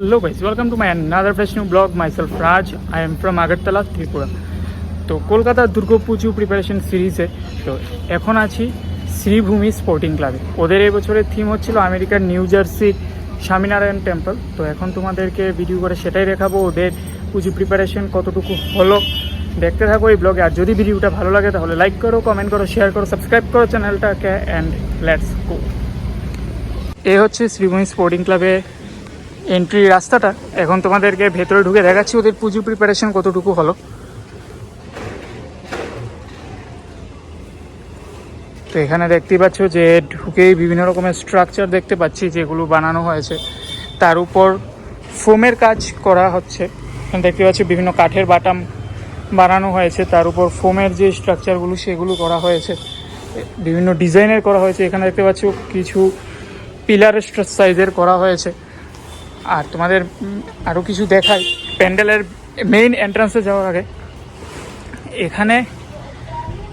Hello guys, welcome to my another fresh new blog. Myself Raj. I am from Agartala, Tripura তো কলকাতার Durga Puja preparation সিরিজে তো এখন আছি শ্রীভূমি স্পোর্টিং ক্লাবে ওদের এই বছরের থিম হচ্ছিল আমেরিকার নিউ জার্সি স্বামীনারায়ণ টেম্পল তো এখন তোমাদেরকে ভিডিও করে সেটাই দেখাবো ওদের পুজো প্রিপারেশন কতটুকু হলো। দেখতে থাকো এই ব্লগে আর যদি ভিডিওটা ভালো লাগে তাহলে লাইক করো কমেন্ট করো শেয়ার করো সাবস্ক্রাইব করো চ্যানেলটাকে অ্যান্ড লেটস গো এ হচ্ছে শ্রীভূমি স্পোর্টিং ক্লাবে এন্ট্রি রাস্তাটা, এখন তোমাদেরকে ভেতরে ঢুকে দেখাচ্ছি ওদের পুজো প্রিপারেশন কতটুকু হলো। তো এখানে দেখতেই পাচ্ছ যে ঢুকেই বিভিন্ন রকমের স্ট্রাকচার দেখতে পাচ্ছি যেগুলো বানানো হয়েছে। তার উপর ফোমের কাজ করা হচ্ছে। দেখতে পাচ্ছি বিভিন্ন কাঠের বাটাম বানানো হয়েছে। তার উপর ফোমের যে স্ট্রাকচারগুলো সেগুলো করা হয়েছে। বিভিন্ন ডিজাইনের করা হয়েছে। এখানে দেখতে পাচ্ছ কিছু পিলার সাইজের করা হয়েছে। আর তোমাদের আরও কিছু দেখাই। প্যান্ডেলের মেইন এন্ট্রান্সে যাওয়ার আগে, এখানে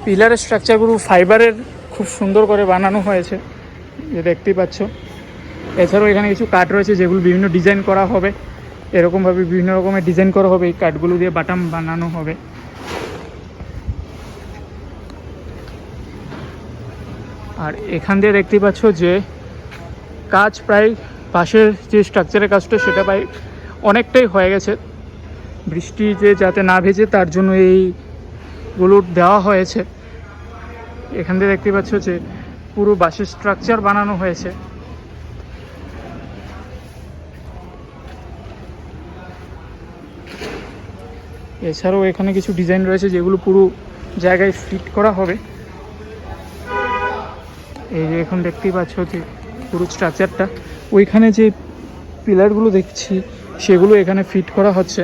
পিলারের স্ট্রাকচারগুলো ফাইবারের খুব সুন্দর করে বানানো হয়েছে, যে দেখতেই পাচ্ছ। এছাড়াও এখানে কিছু কাঠ রয়েছে যেগুলো বিভিন্ন ডিজাইন করা হবে। এরকমভাবে বিভিন্ন রকমের ডিজাইন করা হবে, এই কাঠগুলো দিয়ে বাটাম বানানো হবে। আর এখান দিয়ে দেখতেই পাচ্ছ যে কাজ প্রায় পাশের যে স্ট্রাকচারের কাজটা সেটা প্রায় অনেকটাই হয়ে গেছে। বৃষ্টি যে যাতে না ভেজে তার জন্য এইগুলো দেওয়া হয়েছে। এখান দিয়ে দেখতে পাচ্ছ যে পুরো বাসের স্ট্রাকচার বানানো হয়েছে। এছাড়াও এখানে কিছু ডিজাইন রয়েছে যেগুলো পুরো জায়গায় ফিট করা হবে। এই যে এখন দেখতেই পাচ্ছ যে পুরো স্ট্রাকচারটা ওইখানে যে পিলারগুলো দেখছি, সেগুলো এখানে ফিট করা হচ্ছে।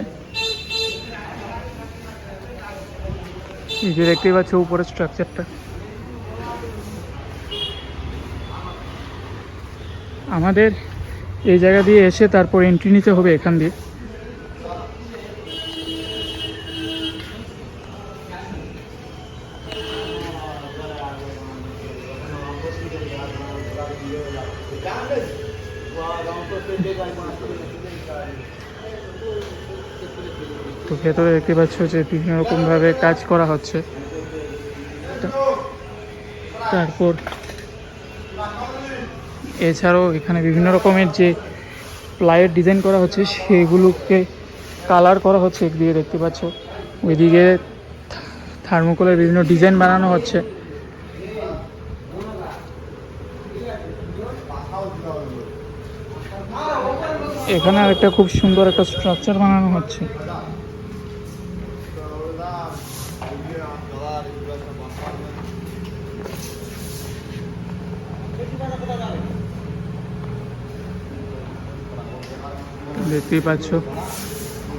এই যে দেখতেই পাচ্ছ উপরের স্ট্রাকচারটা আমাদের এই জায়গা দিয়ে এসে তারপর এন্ট্রি নিতে হবে এখান দিয়ে। তো ভেতরে দেখতে পাচ্ছ যে বিভিন্ন রকমভাবে কাজ করা হচ্ছে। তারপর এছাড়াও এখানে বিভিন্ন রকমের যে প্লাইয়ের ডিজাইন করা হচ্ছে, সেগুলোকে কালার করা হচ্ছে একদিকে দেখতে পাচ্ছ। ওইদিকে থার্মোকলের বিভিন্ন ডিজাইন বানানো হচ্ছে। এখানে একটা খুব সুন্দর একটা স্ট্রাকচার বানানো হচ্ছে। দেখতেই পাচ্ছ,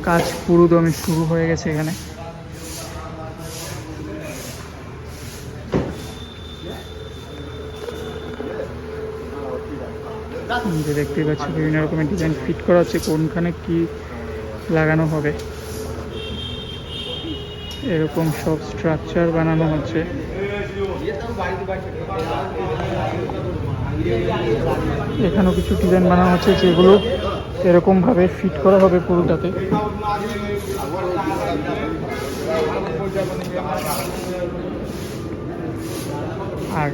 কাজ পুরো দমে শুরু হয়ে গেছে এখানে। যে দেখতেই পাচ্ছি, বিভিন্ন রকমের ডিজাইন ফিট করা হচ্ছে কোনখানে কি লাগানো হবে। এরকম সব স্ট্রাকচার বানানো হচ্ছে। এখানেও কিছু ডিজাইন বানানো হচ্ছে, যেগুলো এরকমভাবে ফিট করা হবে পুরোটাতে। আর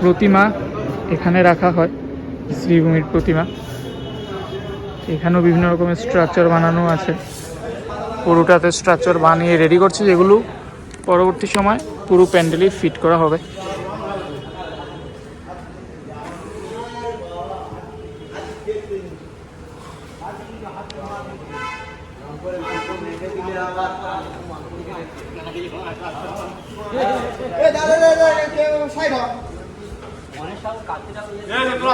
প্রতিমা এখানে রাখা হয়। শ্রীভূমির প্রতিমা এখানেও বিভিন্ন রকমের স্ট্রাকচার বানানো আছে পুরোটাতে স্ট্রাকচার বানিয়ে রেডি করছে যেগুলো পরবর্তী সময় পুরো প্যান্ডেলই ফিট করা হবে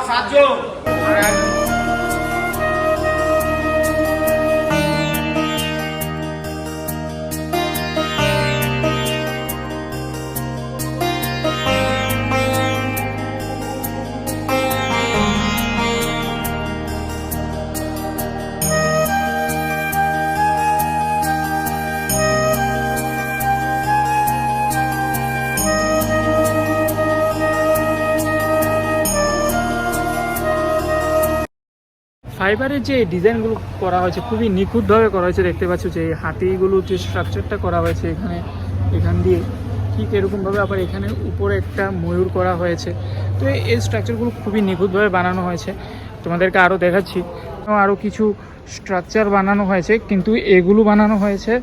সাতজন। ফাইবারের যে ডিজাইনগুলো করা হয়েছে, খুবই নিখুঁতভাবে করা হয়েছে। দেখতে পাচ্ছ যে হাতিগুলো যে স্ট্রাকচারটা করা হয়েছে এখানে, এখান দিয়ে ঠিক এরকমভাবে আবার এখানে উপরে একটা ময়ূর করা হয়েছে। তো এই- স্ট্রাকচারগুলো খুবই নিখুঁতভাবে বানানো হয়েছে। তোমাদেরকে আরও দেখাচ্ছি। আরও কিছু স্ট্রাকচার বানানো হয়েছে, কিন্তু এগুলো বানানো হয়েছে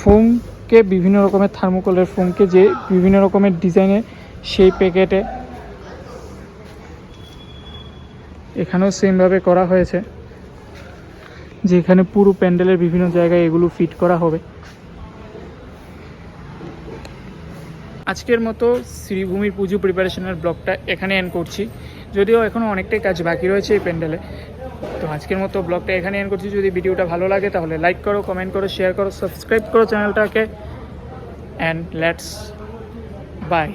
ফোমকে বিভিন্ন রকমের থার্মোকলের ফোমকে যে বিভিন্ন রকমের ডিজাইনের সেই প্যাকেটে এখানেও সেমভাবে করা হয়েছে, যেখানে পুরো প্যান্ডেলের বিভিন্ন জায়গায় এগুলো ফিট করা হবে। আজকের মতো শ্রীভূমির পুজো প্রিপারেশনের ব্লগটা এখানে এন্ড করছি। যদিও এখনও অনেকটাই কাজ বাকি রয়েছে এই প্যান্ডেলে। তো আজকের মতো ব্লগটা এখানে এন্ড করছি। যদি ভিডিওটা ভালো লাগে তাহলে লাইক করো কমেন্ট করো শেয়ার করো সাবস্ক্রাইব করো চ্যানেলটাকে। And let's by